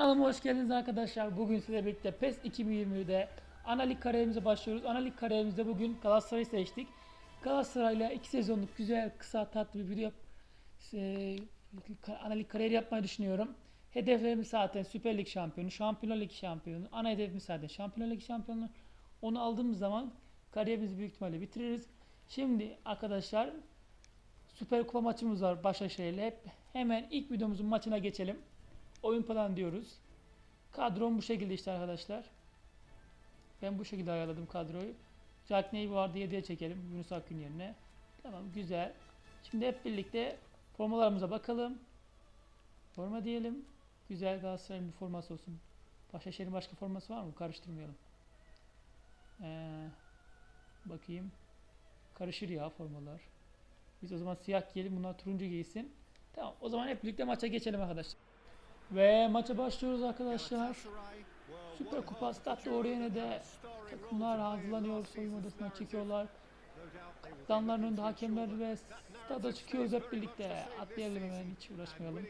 Kanalıma hoş geldiniz arkadaşlar. Bugün size birlikte PES 2020'de ana lig kariyerimize başlıyoruz. Ana lig kariyerimizde bugün Galatasaray'ı seçtik. Galatasaray'la iki sezonluk güzel, kısa, tatlı bir video e, ana lig kariyeri yapmayı düşünüyorum. Hedeflerimiz zaten Süper Lig şampiyonu, Şampiyonlar Ligi şampiyonu. Ana hedefimiz zaten Şampiyonlar Ligi şampiyonu. Onu aldığımız zaman kariyerimizi büyük ihtimalle bitiririz. Şimdi arkadaşlar Süper Kupa maçımız var Başakşehir'le. Hep hemen ilk videomuzun maçına geçelim. Oyun plan diyoruz. Kadrom bu şekilde işte arkadaşlar. Ben bu şekilde ayarladım kadroyu. Jack Ney vardı 7'ye çekelim Yunus Akgün yerine. Tamam güzel. Şimdi hep birlikte formalarımıza bakalım. Forma diyelim. Güzel Galatasaray'ın bir forması olsun. Başakşehir'in başka forması var mı? Karıştırmayalım. Ee, bakayım. Karışır ya formalar. Biz o zaman siyah giyelim. Bunlar turuncu giysin. Tamam. O zaman hep birlikte maça geçelim arkadaşlar. Ve maça başlıyoruz arkadaşlar. Süper Kupa statta oraya de takımlar hazırlanıyor. Soyunma odasına çekiyorlar. Kaptanların önünde hakemler ve stada çıkıyoruz hep birlikte. Atlayalım hemen hiç uğraşmayalım.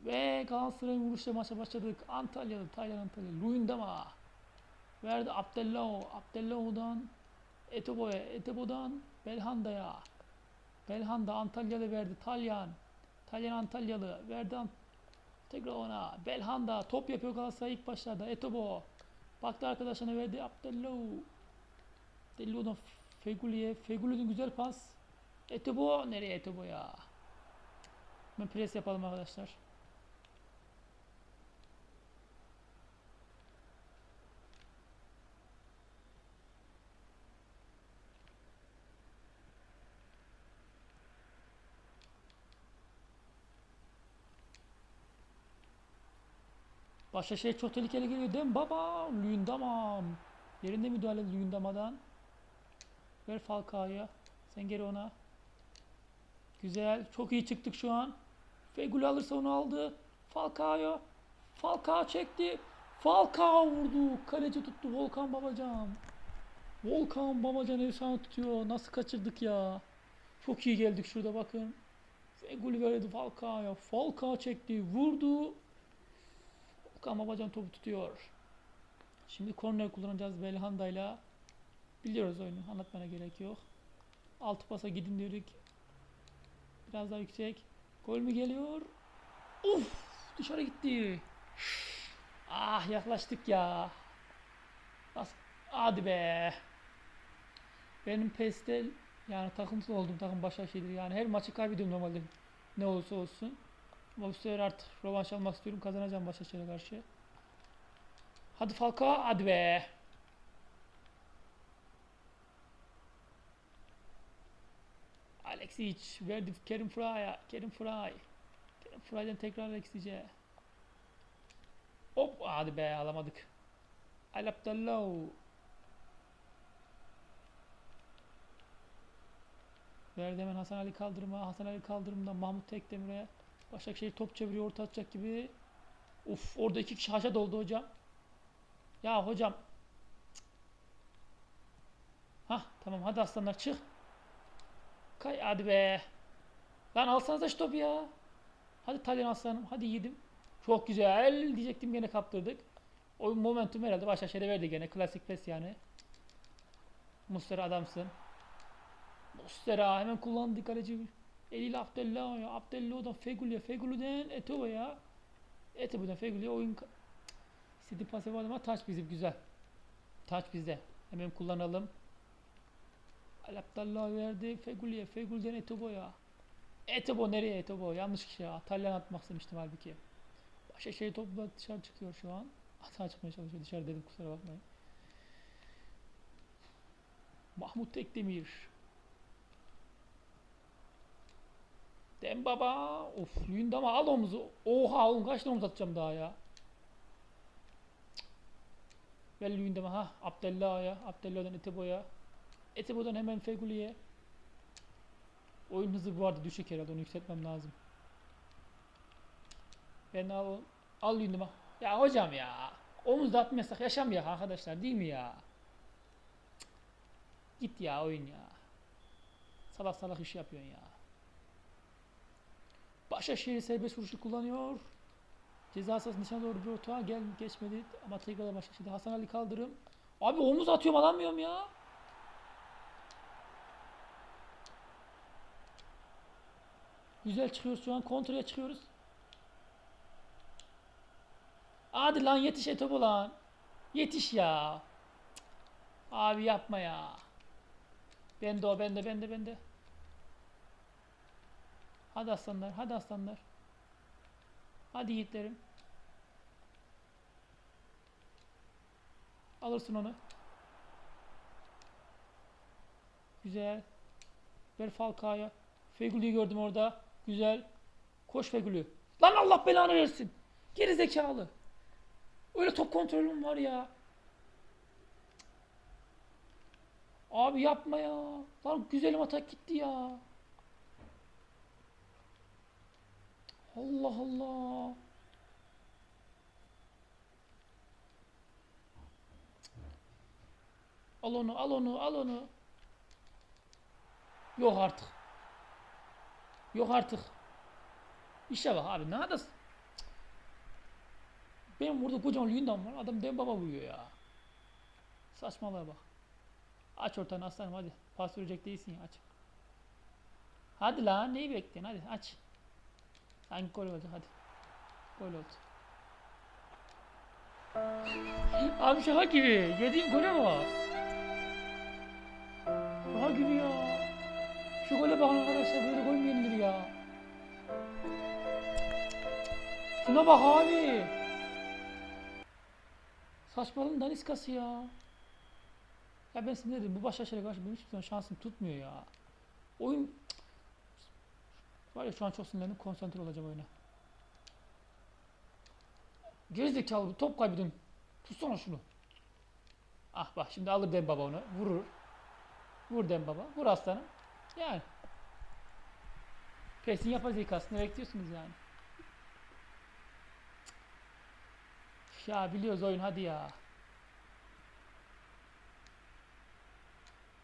Ve Galatasaray'ın vuruşla maça başladık. Antalyalı, Taylan Antalya, Luyendama. Verdi Abdellahu, Abdellahu'dan Etobo'ya, Etobo'dan Belhanda'ya. Belhanda Antalyalı verdi Talyan. Talyan Antalyalı verdi tekrar ona. Belhanda top yapıyor Galatasaray ilk başlarda. Etobo. Baktı arkadaşına verdi Abdellahu. Abdellahu'dan Feguli'ye. Feguli'nin güzel pas. Etobo nereye Etobo ya? Hemen pres yapalım arkadaşlar. Başakşehir çok tehlikeli geliyor mi baba? Lündamam. Yerinde müdahale Lündama'dan. Ver Falcao'ya. Sen geri ona. Güzel. Çok iyi çıktık şu an. Fegül alırsa onu aldı. Falcao. Falcao çekti. Falcao vurdu. Kaleci tuttu Volkan Babacan. Volkan Babacan efsane tutuyor. Nasıl kaçırdık ya. Çok iyi geldik şurada bakın. Fegül verdi Falcao'ya. Falcao çekti. Vurdu. Volkan Babacan topu tutuyor. Şimdi korner kullanacağız Belhanda'yla. Biliyoruz oyunu. Anlatmana gerek yok. Altı pasa gidin diyorduk. Biraz daha yüksek. Gol mü geliyor? Uf! Dışarı gitti. Ah yaklaştık ya. Nasıl? Hadi be. Benim PES'te yani takımsız olduğum takım Başakşehir yani her maçı kaybediyorum normalde. Ne olursa olsun. Sefer artık rövanş almak istiyorum. Kazanacağım Başakşehir'e karşı. Hadi Falcao hadi be. Alexic verdi Kerim Fray'a. Kerim Fray. Kerim Fray'dan tekrar Alexic'e. Hop hadi be alamadık. Al Abdallahu. Verdi hemen Hasan Ali kaldırma. Hasan Ali kaldırımdan Mahmut Tekdemir'e. Başakşehir top çeviriyor orta atacak gibi. Uf orada iki kişi haşa doldu hocam. Ya hocam. Hah tamam hadi aslanlar çık. Kay hadi be. Lan alsanıza şu topu ya. Hadi Talyan aslanım hadi yedim. Çok güzel diyecektim gene kaptırdık. Oyun momentum herhalde Başakşehir'e verdi gene. Klasik pes yani. Mustera adamsın. Mustera hemen kullandı kaleci. Eliyle Abdullah ya. Abdullah'dan Fegül'e. Fegül'den Eto'ya. Eto'dan Fegül'e oyun istediği pası var ama taç bizim güzel. Taç bizde. Hemen kullanalım. Al Abdullah verdi. Fegül'e. Fegül'den Eto'ya. Etobo nereye Etobo? Yanlış kişi ya. Talyan atmak istemiştim halbuki. Başakşehir topla dışarı çıkıyor şu an. Hata çıkmaya çalışıyor. Dışarı dedim kusura bakmayın. Mahmut Tekdemir. Dem baba. Of Lündama al omuzu. Oha oğlum kaç omuz atacağım daha ya. Ver Lündama ha. Abdellah'a. Abdellah'dan Etebo'ya. Etebo'dan hemen Feguli'ye. Oyun hızı bu arada düşük herhalde onu yükseltmem lazım. Ben al, al Lündama. Ya hocam ya. Omuz da atmayasak yaşamıyor arkadaşlar değil mi ya? Git ya oyun ya. Salak salak iş yapıyorsun ya. Başakşehir serbest vuruşu kullanıyor. Ceza sahası dışına doğru bir orta gel geçmedi ama tekrar Başakşehir'de Hasan Ali kaldırım. Abi omuz atıyorum alamıyorum ya. Güzel çıkıyoruz şu an kontraya çıkıyoruz. Hadi lan yetiş Etobo lan. Yetiş ya. Abi yapma ya. Bende o bende bende bende. Hadi aslanlar hadi aslanlar. Hadi yiğitlerim. Alırsın onu. Güzel. Ver Falcao'ya. Fegüli'yi gördüm orada. Güzel. Koş Fegüli. Lan Allah belanı versin. Geri zekalı. Öyle top kontrolüm var ya. Abi yapma ya. Lan güzelim atak gitti ya. Allah Allah. Al onu, al onu, al onu. Yok artık. Yok artık. İşe bak abi ne adasın? Benim burada kocaman Lündam var. Adam dem baba vuruyor ya. Saçmalığa bak. Aç ortanı aslanım hadi. Pas verecek değilsin ya aç. Hadi lan neyi bekliyorsun hadi aç. Hangi gol olacak hadi. Gol oldu. Abi şaka gibi. Yediğim gole bak. Şaka gibi ya. Şu gole bakın arkadaşlar böyle gol mü yenilir ya? Şuna bak abi. Saçmalığın daniskası ya. Ya ben size bu Başakşehir'e karşı benim hiçbir zaman şansım tutmuyor ya. Oyun var ya şu an çok sinirlendim konsantre olacağım oyuna. Gerizekalı top kaybediyorum. Tutsana şunu. Ah bak şimdi alır Dembaba onu. Vurur. Vur Dembaba. Vur aslanım. Yani. Pesin yapay zekasını bekliyorsunuz yani. Ya biliyoruz oyun hadi ya.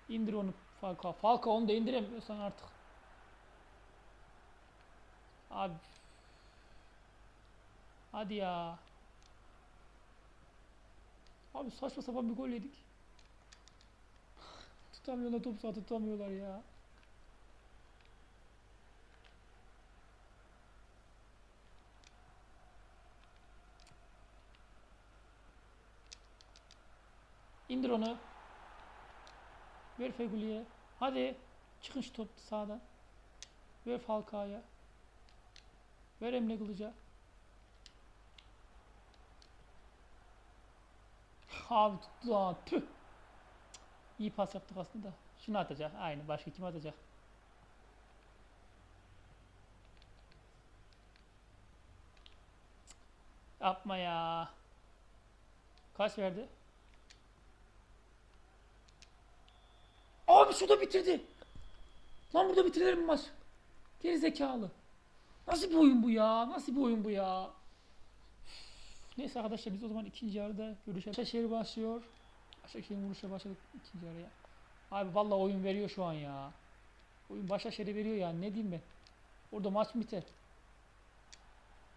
İndir onu Falcao. Falcao onu da indiremiyorsan artık. Abi. Hadi ya. Abi saçma sapan bir gol yedik. tutamıyorlar top sağ tutamıyorlar ya. İndir onu. Ver Feguli'ye. Hadi. Çıkın şu top sağdan. Ver Falcao'ya. Ver Emre Kılıç'a. Abi tuttu lan. Tüh. İyi pas yaptık aslında. Şunu atacak. Aynı. Başka kim atacak? Yapma ya. Kaç verdi? Abi şurada bitirdi. Lan burada bitirilir mi maç? Geri zekalı. Nasıl bir oyun bu ya? Nasıl bir oyun bu ya? Neyse arkadaşlar biz o zaman ikinci yarıda görüşelim. Başakşehir başlıyor. Başakşehir'in vuruşa başladık ikinci yarıya. Abi vallahi oyun veriyor şu an ya. Oyun Başakşehir'e veriyor yani ne diyeyim ben. Orada maç biter.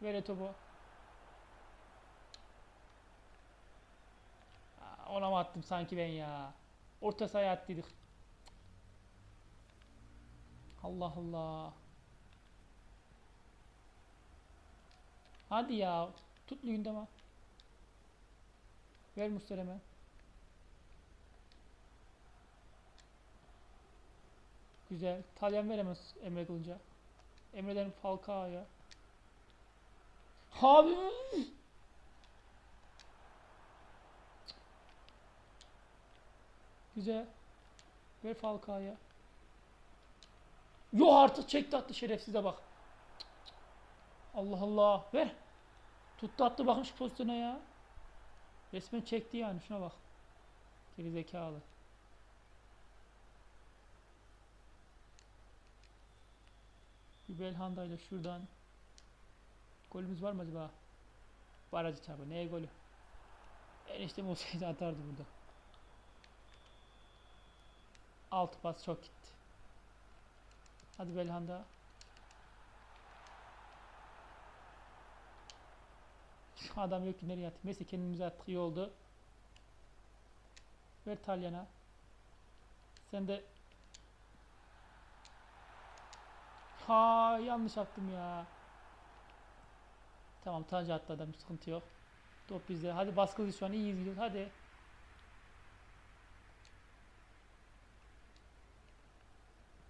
Ver. Aa, Ona mı attım sanki ben ya? Orta sahaya attıydık. Allah Allah. Hadi ya. Tut Lündam'a. Ver Musterem'e. Güzel. Talyan veremez Emre Kılıç'a. Emre'den Falcao'ya. Abi. Güzel. Ver Falcao'ya. Yo artık çekti attı şerefsize bak. Allah Allah. Ver. Tuttu attı bakın şu pozisyona ya. Resmen çekti yani şuna bak. Geri zekalı. Bir Belhanda şuradan. Golümüz var mı acaba? Var acı çarpı. Neye golü? Eniştem olsaydı atardı burada. Altı pas çok gitti. Hadi Belhanda. Adam yok ki nereye attı. Messi kendimize attık iyi oldu. Ver Talyan'a. Sen de Ha yanlış attım ya. Tamam Tanju attı adam sıkıntı yok. Top bizde. Hadi baskılıyız şu an iyiyiz gidiyoruz. Hadi.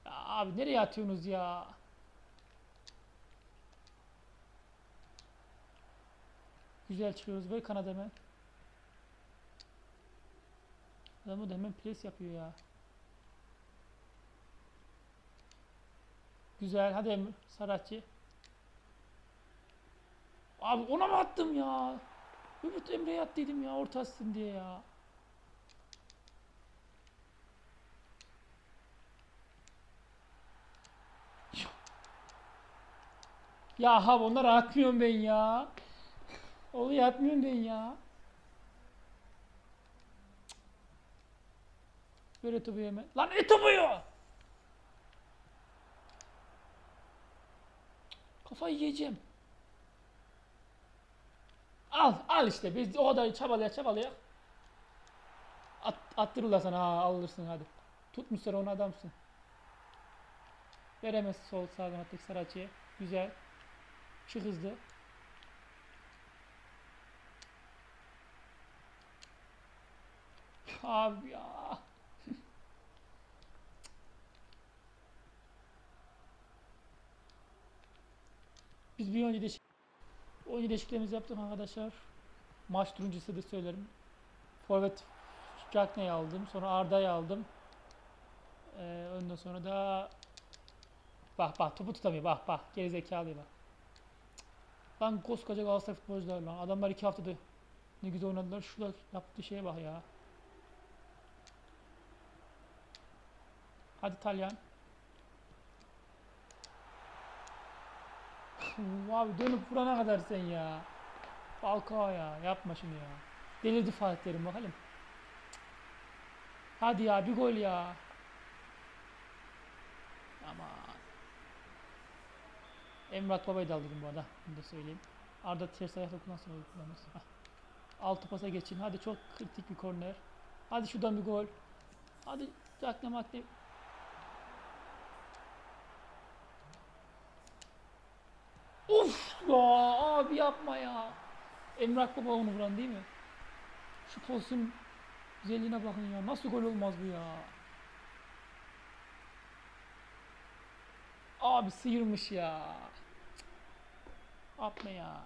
Abi nereye atıyorsunuz ya? Güzel çıkıyoruz. Ver kanat hemen. Adam da hemen pres yapıyor ya. Güzel. Hadi Emre. Saratçı. Abi ona mı attım ya? Ümit Emre'ye at dedim ya ortasın diye ya. Ya ha onları atmıyorum ben ya. Onu atmıyorum ben ya. Ver Etobo'yu hemen. Lan Etobo'yu! Kafayı yiyeceğim. Al, al işte. Biz o da çabalaya çabalaya. At, attırırlar sana ha alırsın hadi. Tutmuşlar onu adamsın. Veremez sol sağ kanattaki Saracı'ya. Güzel. Çık hızlı. Abi ya. Biz bir önce değişik oyuncu değişikliklerimizi yaptık arkadaşlar. Maç turuncusu da söylerim. Forvet Cagney'i aldım. Sonra Arda'yı aldım. Ee, ondan sonra da bak bak topu tutamıyor. Bak bak gerizekalı bak. Lan koskoca Galatasaray futbolcular lan. Adamlar iki haftada ne güzel oynadılar. Şurada yaptığı şeye bak ya. Hadi Talyan. Abi dönüp vurana kadar sen ya. Falcao ya. Yapma şunu ya. Delirdi Fatih Terim bakalım. Hadi ya bir gol ya. Aman. Emrah Baba'yı da alırım bu arada. Bunu da söyleyeyim. Arda ters ayakla kullansın öyle kullanmaz. Altı pasa geçin. Hadi çok kritik bir korner. Hadi şuradan bir gol. Hadi Jakne Makne. Uf ya abi yapma ya. Emrah Baba onu vuran değil mi? Şu pozisyon güzelliğine bakın ya. Nasıl gol olmaz bu ya? Abi sıyırmış ya. Yapma ya.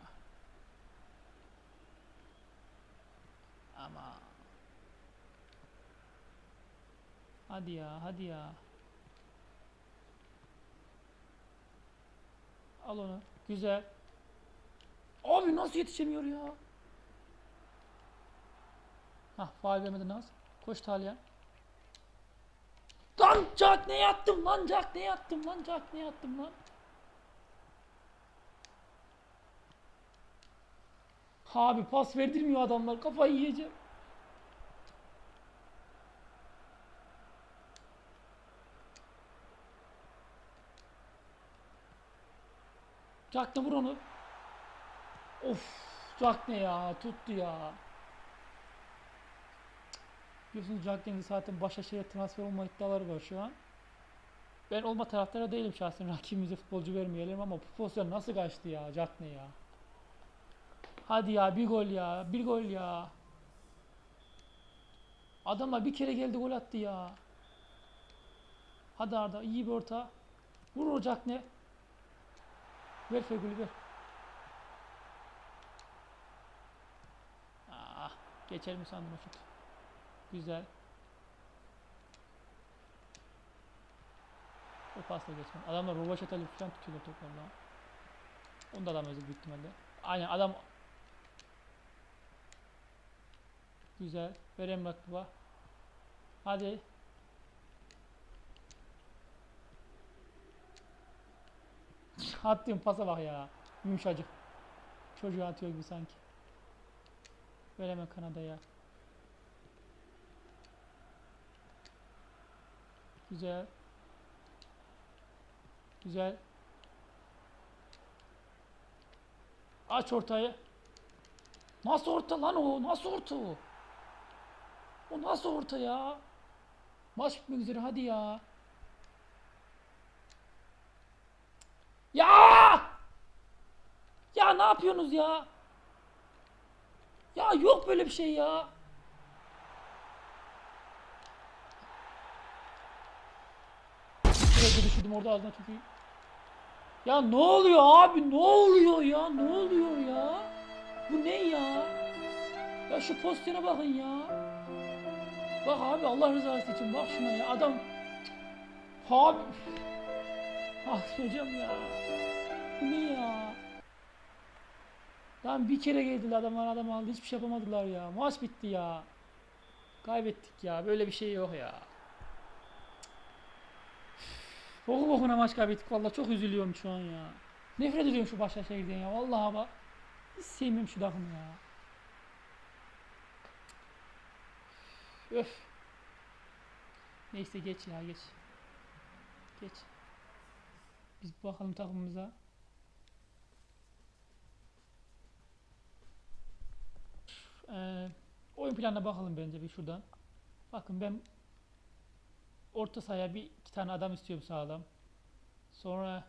Ama. Hadi ya, hadi ya. Al onu. Güzel. Abi nasıl yetişemiyor ya? Hah, faal vermedi Naz. Koş Talya. Lan Jack ne yattım lan Jack ne yattım lan Jack ne yattım lan. Abi pas verdirmiyor adamlar kafayı yiyeceğim. Jack ne vur onu. Of Jack ne ya tuttu ya. Biliyorsunuz Jack Deniz'i zaten Başakşehir'e transfer olma iddiaları var şu an. Ben olma taraftarı değilim şahsen rakibimize futbolcu vermeyelim ama bu pozisyon nasıl kaçtı ya Jack ne ya. Hadi ya bir gol ya bir gol ya. Adamlar bir kere geldi gol attı ya. Hadi Arda iyi bir orta. Vur Jack ne? Ver Fegül'ü ver. Ah, geçer mi sandım şut. Güzel. O pasla geçme. Adamlar Rovaşata'yla falan tutuyorlar toplarla. Onu da adam özür büyük ihtimalle. Aynen adam Güzel. Ver Emrah Baba. Hadi. Attığım pasa bak ya. Yumuşacık. Çocuğu atıyor gibi sanki. Ver hemen Kanada'ya. Güzel. Güzel. Aç ortayı. Nasıl orta lan o? Nasıl orta o? O nasıl orta ya? Maç bitmek üzere hadi ya. Ya! Ya ne yapıyorsunuz ya? Ya yok böyle bir şey ya. Sürekli düşürdüm orada ağzına iyi. Ya ne oluyor abi? Ne oluyor ya? Ne oluyor ya? Bu ne ya? Ya şu pozisyona bakın ya. Bak abi Allah rızası için bak şuna ya. Adam Abi Ah hocam ya. Bu ne ya? Lan bir kere geldiler adamlar adam aldı hiçbir şey yapamadılar ya. Maç bitti ya. Kaybettik ya. Böyle bir şey yok ya. Boku bokuna maç kaybettik. Vallahi çok üzülüyorum şu an ya. Nefret ediyorum şu Başakşehir'den ya. Vallahi bak. Hiç sevmiyorum şu takımı ya. Öf. Neyse geç ya geç. Geç. Biz bakalım takımımıza. Ee, oyun planına bakalım bence bir şuradan. Bakın ben orta sahaya bir iki tane adam istiyorum sağlam. Sonra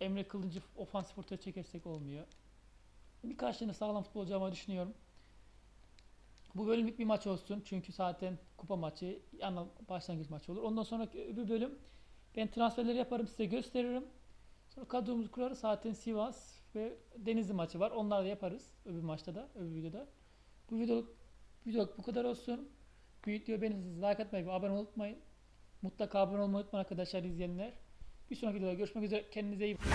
Emre Kılıncı ofansif ortaya çekersek olmuyor. Birkaç tane sağlam futbolcu almayı düşünüyorum. Bu bölümlük bir maç olsun. Çünkü zaten kupa maçı, ana başlangıç maçı olur. Ondan sonraki öbür bölüm ben transferleri yaparım size gösteririm. Sonra kadromuzu kurarız. Zaten Sivas ve Denizli maçı var. Onlar da yaparız. Öbür maçta da, öbür videoda. Bu videoluk, videoluk bu kadar olsun. Bu videoyu beğenirseniz like atmayı ve abone unutmayın. Mutlaka abone olmayı unutmayın arkadaşlar izleyenler. Bir sonraki videoda görüşmek üzere. Kendinize iyi bakın.